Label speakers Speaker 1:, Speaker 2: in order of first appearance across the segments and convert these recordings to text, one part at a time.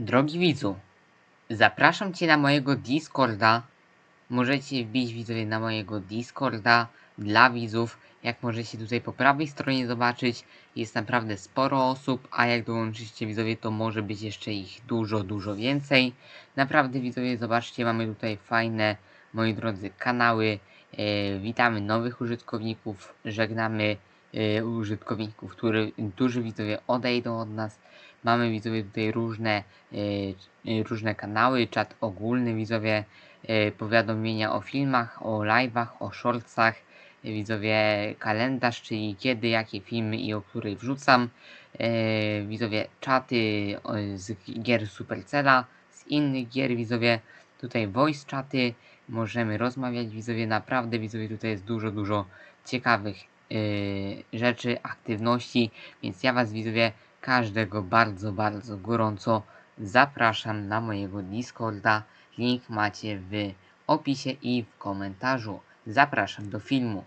Speaker 1: Drogi widzu, zapraszam Cię na mojego Discorda. Możecie wbić widzowie na mojego Discorda dla widzów. Jak możecie tutaj po prawej stronie zobaczyć, jest naprawdę sporo osób, a jak dołączycie widzowie, to może być jeszcze ich dużo, dużo więcej. Naprawdę widzowie, zobaczcie, mamy tutaj fajne, moi drodzy, kanały. E, witamy nowych użytkowników, żegnamy e, użytkowników, który, którzy widzowie odejdą od nas. Mamy widzowie tutaj różne, e, e, różne kanały, czat ogólny widzowie, e, powiadomienia o filmach, o live'ach, o shortsach, widzowie kalendarz, czyli kiedy, jakie filmy i o której wrzucam, widzowie czaty z gier Supercella, z innych gier widzowie, tutaj voice czaty, możemy rozmawiać widzowie, naprawdę widzowie tutaj jest dużo, dużo ciekawych rzeczy, aktywności, więc ja was widzowie każdego bardzo, bardzo gorąco zapraszam na mojego Discorda. Link macie w opisie i w komentarzu. Zapraszam do filmu.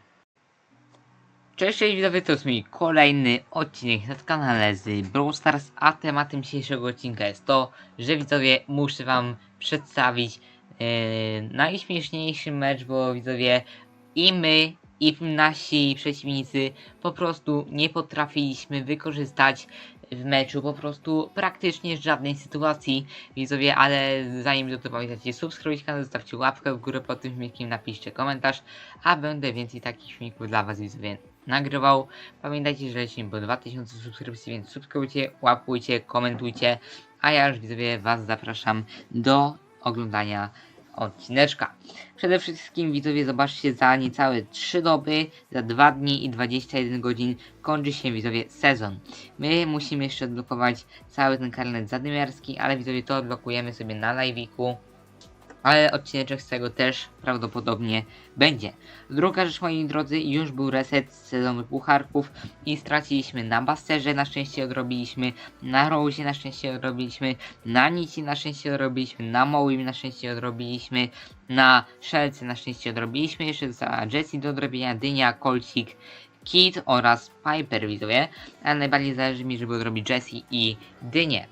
Speaker 1: Cześć, cześć widzowie, to jest mój kolejny odcinek na kanale z Brawl Stars, a tematem dzisiejszego odcinka jest to, że widzowie muszę wam przedstawić e, najśmieszniejszy mecz, bo widzowie i my, i nasi przeciwnicy po prostu nie potrafiliśmy wykorzystać w meczu po prostu praktycznie żadnej sytuacji widzowie, ale zanim do tego pamiętajcie subskrybować kanał, zostawcie łapkę w górę pod tym filmikiem, napiszcie komentarz, a będę więcej takich filmików dla was widzowie nagrywał. Pamiętajcie, że lecimy po 2000 subskrypcji, więc subskrybujcie, łapujcie, komentujcie, a ja już widzowie was zapraszam do oglądania odcineczka. Przede wszystkim widzowie zobaczcie za niecałe 3 doby, za 2 dni i 21 godzin kończy się widzowie sezon. My musimy jeszcze odblokować cały ten karnet zadymiarski, ale widzowie to odblokujemy sobie na live'iku. Ale odcineczek z tego też prawdopodobnie będzie. Druga rzecz moi drodzy, już był reset z sezonu pucharków i straciliśmy na Basterze, na szczęście odrobiliśmy, na Rose na szczęście odrobiliśmy, na Nici na szczęście odrobiliśmy, na Moim na szczęście odrobiliśmy, na Szelce na szczęście odrobiliśmy, jeszcze została Jessie do odrobienia, Dynia, Kolcik, Kid oraz Piper widzowie, ale najbardziej zależy mi, żeby odrobić Jessie i Dynię.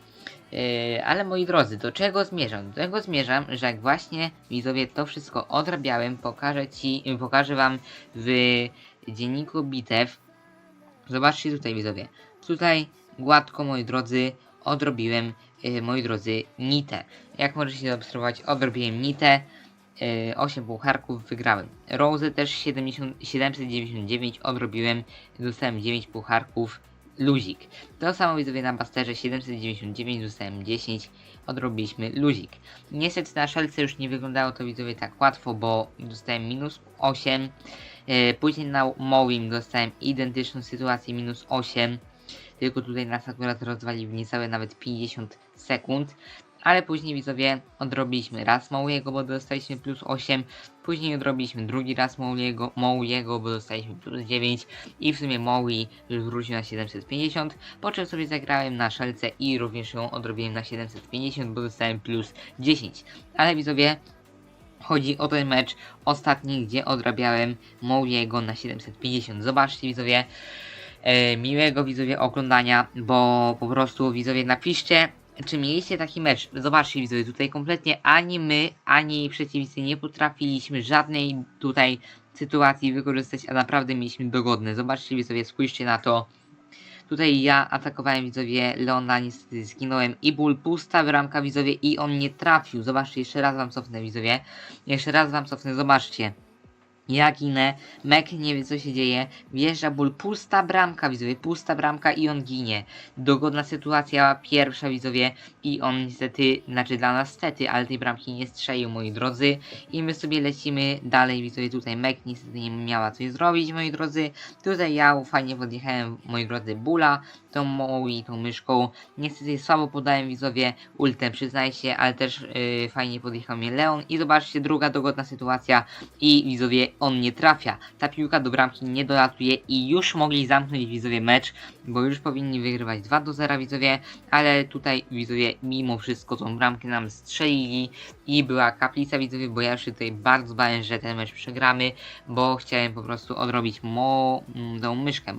Speaker 1: Yy, ale moi drodzy, do czego zmierzam? Do tego zmierzam, że jak właśnie widzowie to wszystko odrabiałem, pokażę ci, pokażę wam w dzienniku bitew. Zobaczcie tutaj widzowie. Tutaj gładko moi drodzy odrobiłem yy, moi drodzy nitę. Jak możecie zaobserwować, odrobiłem nitę. Yy, 8 pucharków wygrałem. Rose też 70, 799 odrobiłem, dostałem 9 pucharków luzik. To samo widzowie na Basterze 799 dostałem 10, odrobiliśmy luzik. Niestety na szelce już nie wyglądało to widzowie tak łatwo, bo dostałem minus 8. E, później na Mowim dostałem identyczną sytuację minus 8. Tylko tutaj nas akurat rozwali w niecałe nawet 50 sekund. Ale później widzowie odrobiliśmy raz Mauiego, bo dostaliśmy plus 8. Później odrobiliśmy drugi raz Mauiego, Mauiego bo dostaliśmy plus 9. I w sumie Maui już wrócił na 750. Po czym sobie zagrałem na szelce i również ją odrobiłem na 750, bo dostałem plus 10. Ale widzowie, chodzi o ten mecz ostatni, gdzie odrabiałem Mauiego na 750. Zobaczcie widzowie. E, miłego widzowie oglądania, bo po prostu widzowie napiszcie czy mieliście taki mecz? Zobaczcie widzowie, tutaj kompletnie ani my, ani przeciwnicy nie potrafiliśmy żadnej tutaj sytuacji wykorzystać, a naprawdę mieliśmy dogodne. Zobaczcie widzowie, spójrzcie na to. Tutaj ja atakowałem widzowie Leona, niestety zginąłem i ból pusta bramka widzowie i on nie trafił. Zobaczcie, jeszcze raz wam cofnę widzowie. Jeszcze raz wam cofnę, zobaczcie. Ja ginę, Mek nie wie co się dzieje, wjeżdża ból, pusta bramka widzowie, pusta bramka i on ginie. Dogodna sytuacja pierwsza widzowie i on niestety, znaczy dla nas stety, ale tej bramki nie strzelił moi drodzy. I my sobie lecimy dalej widzowie, tutaj Mek niestety nie miała coś zrobić moi drodzy. Tutaj ja fajnie podjechałem moi drodzy bóla, tą mołą i tą myszką. Niestety słabo podałem widzowie ultem przyznaję się, ale też yy, fajnie podjechał mnie Leon. I zobaczcie druga dogodna sytuacja i widzowie on nie trafia. Ta piłka do bramki nie dolatuje i już mogli zamknąć widzowie mecz, bo już powinni wygrywać 2 do 0 widzowie, ale tutaj widzowie mimo wszystko tą bramkę nam strzelili i była kaplica widzowie, bo ja się tutaj bardzo bałem, że ten mecz przegramy, bo chciałem po prostu odrobić mo, tą myszkę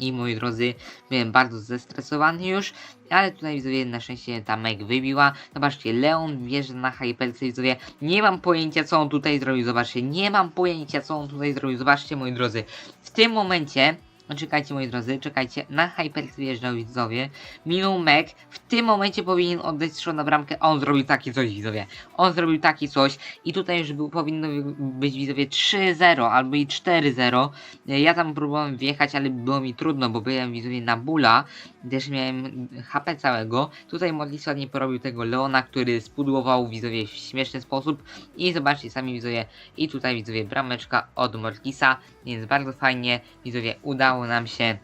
Speaker 1: I moi drodzy, byłem bardzo zestresowany już, ale tutaj widzowie na szczęście ta Meg wybiła. Zobaczcie, Leon wjeżdża na Hyperce, widzowie. Nie mam pojęcia co on tutaj zrobił, zobaczcie. Nie mam pojęcia co on tutaj zrobił, zobaczcie moi drodzy. W tym momencie no, Czekajcie moi drodzy, czekajcie, na Hyperx wyjeżdżał widzowie, minął Meg, w tym momencie powinien oddać strzał na bramkę, on zrobił taki coś widzowie, on zrobił taki coś i tutaj już był, powinno być widzowie 3-0 albo i 4-0, ja tam próbowałem wjechać, ale było mi trudno, bo byłem widzowie na bula, też miałem HP całego, tutaj Modlis ładnie porobił tego Leona, który spudłował widzowie w śmieszny sposób. I zobaczcie sami widzowie, i tutaj widzowie brameczka od Mortisa, więc bardzo fajnie widzowie udało nam się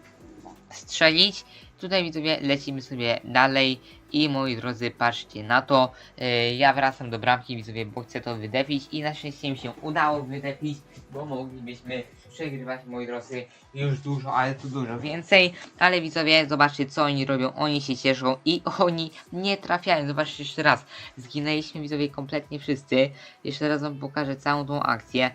Speaker 1: strzelić. Tutaj widzowie lecimy sobie dalej i moi drodzy patrzcie na to. Yy, ja wracam do bramki widzowie, bo chcę to wydepić i na szczęście mi się udało wydepić, bo moglibyśmy przegrywać moi drodzy już dużo, ale tu dużo więcej. Ale widzowie zobaczcie co oni robią, oni się cieszą i oni nie trafiają. Zobaczcie jeszcze raz, zginęliśmy widzowie kompletnie wszyscy. Jeszcze raz wam pokażę całą tą akcję.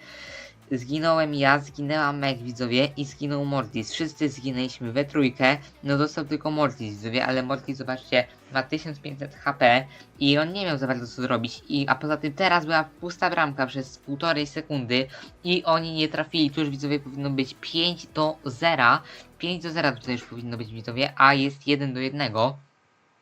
Speaker 1: Zginąłem ja, zginęła Meg widzowie i zginął Mortis. Wszyscy zginęliśmy we trójkę. No dostał tylko Mortis widzowie, ale Mortis zobaczcie ma 1500 HP i on nie miał za bardzo co zrobić. I, a poza tym teraz była pusta bramka przez półtorej sekundy i oni nie trafili. Tu już widzowie powinno być 5 do 0. 5 do 0 tutaj już powinno być widzowie, a jest 1 do 1.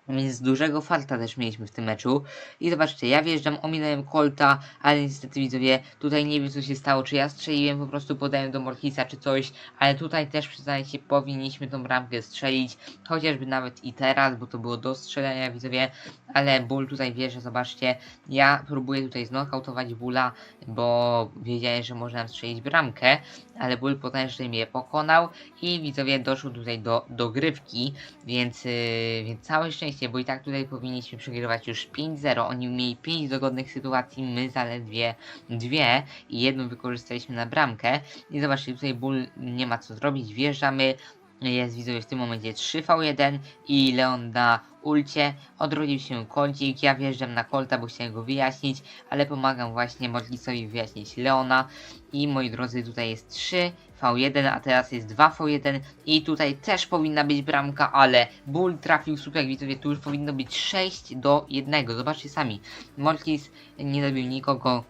Speaker 1: Więc dużego farta też mieliśmy w tym meczu. I zobaczcie, ja wjeżdżam, ominąłem Colta, ale niestety widzowie, tutaj nie wiem co się stało, czy ja strzeliłem, po prostu podałem do Mortisa czy coś, ale tutaj też przyznajcie, powinniśmy tą bramkę strzelić, chociażby nawet i teraz, bo to było do strzelenia widzowie, ale Bull tutaj wjeżdża, zobaczcie, ja próbuję tutaj znokautować Bulla, bo wiedziałem, że można strzelić bramkę, ale Bull potężnie mnie pokonał i widzowie doszło tutaj do dogrywki, więc, yy, więc całe szczęście, bo i tak tutaj powinniśmy przegrywać już 5-0, oni mieli 5 dogodnych sytuacji, my zaledwie dwie i jedną wykorzystaliśmy na bramkę. I zobaczcie, tutaj Bull nie ma co zrobić, wjeżdżamy, jest widzowie w tym momencie 3v1 i Leon na ulcie, odrodził się kącik, ja wjeżdżam na kolta, bo chciałem go wyjaśnić, ale pomagam właśnie Modlisowi wyjaśnić Leona. I moi drodzy tutaj jest 3v1, a teraz jest 2v1 i tutaj też powinna być bramka, ale Bull trafił słupek, widzowie, tu już powinno być 6 do 1, zobaczcie sami, Mortis nie zabił nikogo,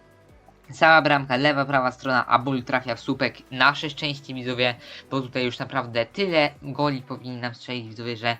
Speaker 1: Cała bramka, lewa, prawa strona, a Bull trafia w słupek. Nasze szczęście widzowie, bo tutaj już naprawdę tyle goli powinni nam strzelić widzowie, że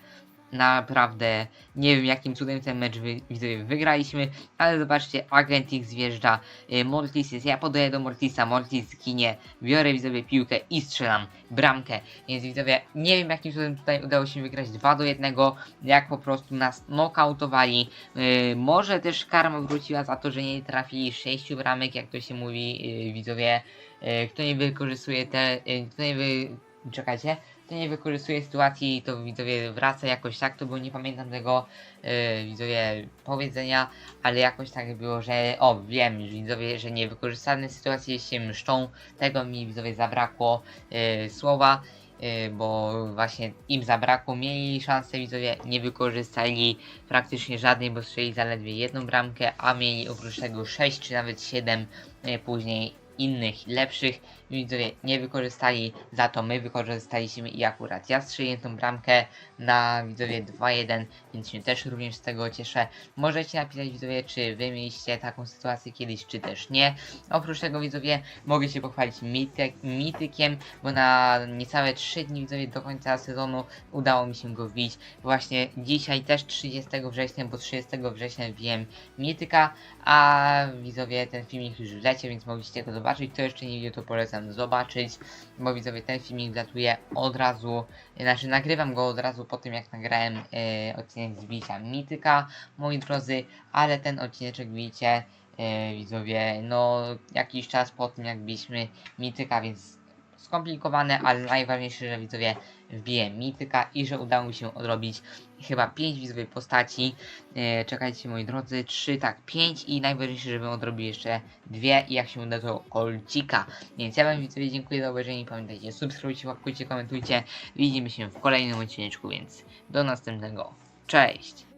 Speaker 1: naprawdę nie wiem jakim cudem ten mecz wy, widzowie wygraliśmy, ale zobaczcie, Agent X wjeżdża, y, Mortis jest, ja podaję do Mortisa, Mortis ginie, biorę widzowie piłkę i strzelam bramkę, więc widzowie, nie wiem jakim cudem tutaj udało się wygrać 2 do 1, jak po prostu nas nokautowali, y, może też karma wróciła za to, że nie trafili 6 bramek, jak to się mówi, y, widzowie, y, kto nie wykorzystuje te, y, kto nie wy... czekajcie, nie wykorzystuje sytuacji, to widzowie wraca jakoś tak, to bo nie pamiętam tego yy, widzowie powiedzenia, ale jakoś tak było, że o wiem, widzowie, że niewykorzystane sytuacje się mszczą, tego mi widzowie zabrakło yy, słowa. Yy, bo właśnie im zabrakło, mieli szansę widzowie, nie wykorzystali praktycznie żadnej, bo strzeli zaledwie jedną bramkę, a mieli oprócz tego 6 czy nawet 7 yy, później innych lepszych widzowie nie wykorzystali, za to my wykorzystaliśmy i akurat ja strzeliłem tą bramkę na widzowie 2-1, więc się też również z tego cieszę. Możecie napisać widzowie, czy wy mieliście taką sytuację kiedyś, czy też nie. Oprócz tego widzowie mogę się pochwalić mityk, mitykiem, bo na niecałe 3 dni widzowie do końca sezonu udało mi się go wbić. Właśnie dzisiaj też 30 września, bo 30 września wbiłem mityka, a widzowie ten filmik już wlecie, więc mogliście go zobaczyć. Kto jeszcze nie widział, to polecam zobaczyć, bo widzowie ten filmik latuje od razu, znaczy nagrywam go od razu po tym jak nagrałem e, odcinek z bicia mityka, moi drodzy, ale ten odcineczek widzicie, e, widzowie, no jakiś czas po tym jak biliśmy mityka, więc skomplikowane, ale najważniejsze, że widzowie wbiję mityka i że udało mi się odrobić chyba 5 widzowej postaci. E, czekajcie moi drodzy, 3, tak 5 i najważniejsze, żebym odrobił jeszcze dwie i jak się uda to kolcika. Więc ja wam widzowie dziękuję za obejrzenie, pamiętajcie, subskrybujcie, łapkujcie, komentujcie. Widzimy się w kolejnym odcineczku, więc do następnego. Cześć!